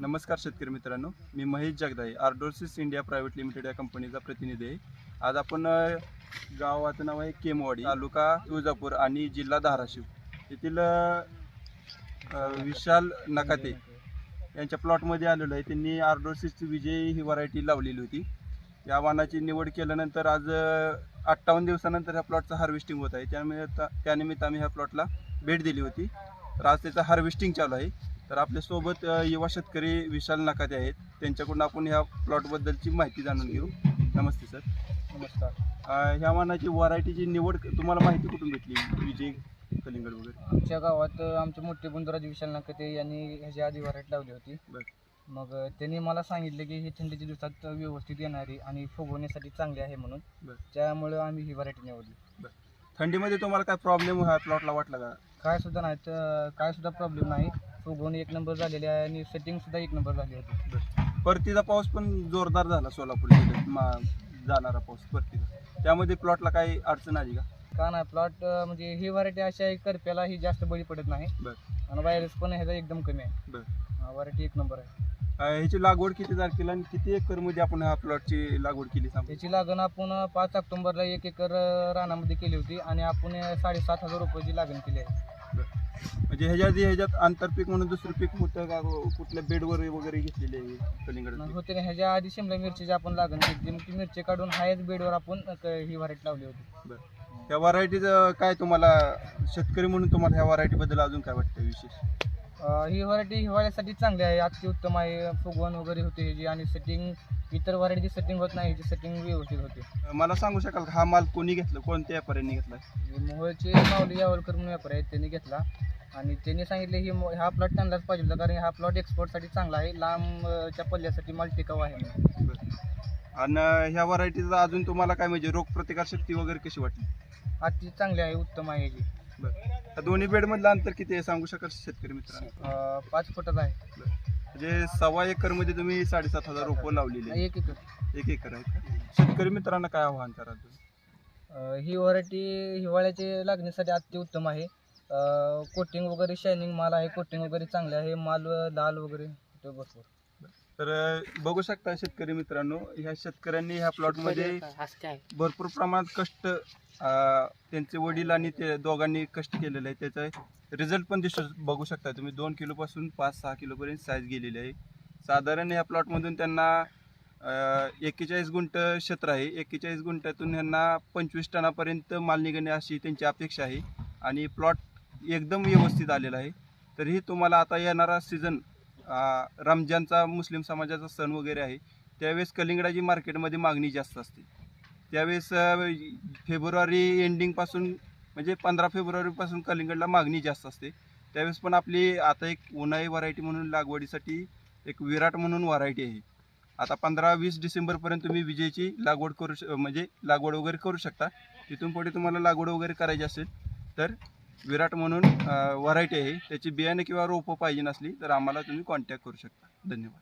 नमस्कार शेतकरी मित्रांनो मी महेश जगदाई आर्डोसिस इंडिया प्रायव्हेट लिमिटेड या कंपनीचा प्रतिनिधी आहे. आज आपण गावाचं नाव आहे केमवाडी तालुका तुळजापूर आणि जिल्हा धाराशिव. येथील विशाल नकाते यांच्या प्लॉटमध्ये आलेलो आहे. त्यांनी आर्डोसिसची विजय ही व्हरायटी लावलेली होती. या वाहनाची निवड केल्यानंतर आज अठ्ठावन्न दिवसानंतर ह्या प्लॉटचं हार्वेस्टिंग होत आहे. त्यामुळे त्यानिमित्त आम्ही ह्या प्लॉटला भेट दिली होती. तर आज त्याचं हार्वेस्टिंग चालू आहे. तर आपल्यासोबत युवा शेतकरी विशाल नकाते आहेत. त्यांच्याकडून आपण ह्या प्लॉटबद्दलची माहिती जाणून घेऊ. नमस्ते सर. नमस्कार. अ, ह्या वाहनाची व्हरायटीची निवड तुम्हाला माहिती कुठून भेटली? विजय कलिंगड वगैरे. आमच्या गावात अ, आमचे मोठे बंधुराज विशाल नाकते यांनी ह्याच्या आधी व्हरायटी लावली होती. बरं. मग अ, त्यांनी मला सांगितले की ही थंडीच्या दिवसात व्यवस्थित येणारी आणि फुगवण्यासाठी चांगली आहे म्हणून. बरं. त्यामुळे आम्ही ही व्हरायटी निवडली. थंडीमध्ये तुम्हाला काय प्रॉब्लेम ह्या प्लॉटला वाटला का? काय सुद्धा नाही तर काय सुद्धा प्रॉब्लेम नाही. फुगवून एक नंबर झालेली आहे आणि सेटिंग सुद्धा एक नंबर झाली होती. परतीचा पाऊस पण जोरदार झाला सोलापूर जिल्ह्यात. मा जाणारा पाऊस परतीचा. त्यामध्ये प्लॉटला काही अडचण आली का? का नाही प्लॉट म्हणजे ही व्हरायटी अशी आहे करप्याला ही जास्त बळी पडत नाही. बरं. आणि व्हायरस पण ह्याचा एकदम कमी आहे. बरं. व्हरायटी एक नंबर आहे. अ, ह्याची लागवड किती तारखेला आणि किती एकरमध्ये आपण ह्या प्लॉटची लागवड केली सांगू? त्याची लागण आपण पाच ऑक्टोबरला एक एकर अ, रानामध्ये केली होती आणि आपण अ, साडेसात हजार रुपयाची लागण केली आहे. म्हणजे ह्याच्या आधी ह्याच्यात आंतरपीक म्हणून दुसरं पीक होतं का कुठल्या बेडवर वगैरे घेतलेले आहे मग होते ना ह्याच्या आधी शिमला मिरचीची आपण लागण केली ती मिरची काढून हायच बेडवर आपण क- ही व्हरायटी लावली होती. ह्या व्हरायटीचं काय तुम्हाला शेतकरी म्हणून तुम्हाला ह्या व्हरायटीबद्दल अजून काय वाटतं विशेष? ही व्हरायटी हिवाळ्यासाठी चांगली आहे अतिउत्तम आहे फुगवण वगैरे होते ह्याची आणि सेटिंग इतर व्हरायटीची सेटिंग होत नाही ह्याची सेटिंग व्यवस्थित होते. मला सांगू शकाल का हा माल कोणी घेतला कोणत्या व्यापाऱ्यांनी घेतला? मोहोळचे माऊली यावलकर म्हणून व्यापारी आहेत त्यांनी घेतला. आणि त्यांनी सांगितले ही हा प्लॉट त्यांनाच पाहिजे होता कारण हा प्लॉट एक्सपोर्टसाठी चांगला आहे लांबच्या पल्ल्यासाठी माल टिकाऊ आहे. आणि ह्या व्हरायटीचं अजून तुम्हाला काय म्हणजे रोग प्रतिकार शक्ती वगैरे कशी वाटली? अति चांगली आहे उत्तम आहे ह्याची या दोन्ही बेडमधलं अंतर किती आहे? सांगू शकाल शेतकरी मित्रांनो? अ, पाच फुटाचा आहे. म्हणजे सव्वा एकरमध्ये तुम्ही साडेसात हजार रोपं लावलेली आहेत. एक एकर. एक एकर आहे का? शेतकरी मित्रांना काय आव्हान कराल तुम्ही? अ, ही व्हरायटी हिवाळ्याची लागणीसाठी अतिउत्तम आहे. कोटिंग वगैरे शायनिंग माल आहे कोटिंग वगैरे चांगले आहे माल अ, लाल वगैरे होते भरपूर. तर बघू शकता शेतकरी मित्रांनो ह्या शेतकऱ्यांनी ह्या प्लॉटमध्ये भरपूर प्रमाणात कष्ट अ, त्यांचे वडील आणि ते दोघांनी कष्ट केलेले आहे त्याचा रिझल्ट पण दिसू बघू शकता तुम्ही दोन किलोपासून पाच सहा किलोपर्यंत साईज गेलेली आहे. साधारण ह्या प्लॉटमधून त्यांना एक्केचाळीस गुंठ क्षेत्र आहे. एक्केचाळीस गुंठ्यातून ह्यांना पंचवीस टनापर्यंत माल निघणे अशी त्यांची अपेक्षा आहे. आणि प्लॉट एकदम व्यवस्थित आलेला आहे. तरीही तुम्हाला आता येणारा सीझन रमजानचा मुस्लिम समाजाचा सण वगैरे आहे त्यावेळेस कलिंगडाची मार्केटमध्ये मागणी जास्त असते. त्यावेळेस फेब्रुवारी एंडिंगपासून म्हणजे पंधरा फेब्रुवारीपासून कलिंगडला मागणी जास्त असते. त्यावेळेस पण आपली आता एक उन्हाळी व्हरायटी म्हणून लागवडीसाठी एक विराट म्हणून व्हरायटी आहे. आता पंधरा वीस डिसेंबरपर्यंत तुम्ही विजेची लागवड करू श म्हणजे लागवड वगैरे करू शकता. तिथून पुढे तुम्हाला लागवड वगैरे करायची असेल तर विराट म्हणून व्हरायटी आहे त्याची बियाणे किंवा रोपं पाहिजे नसली तर आम्हाला तुम्ही कॉन्टॅक्ट करू शकता. धन्यवाद.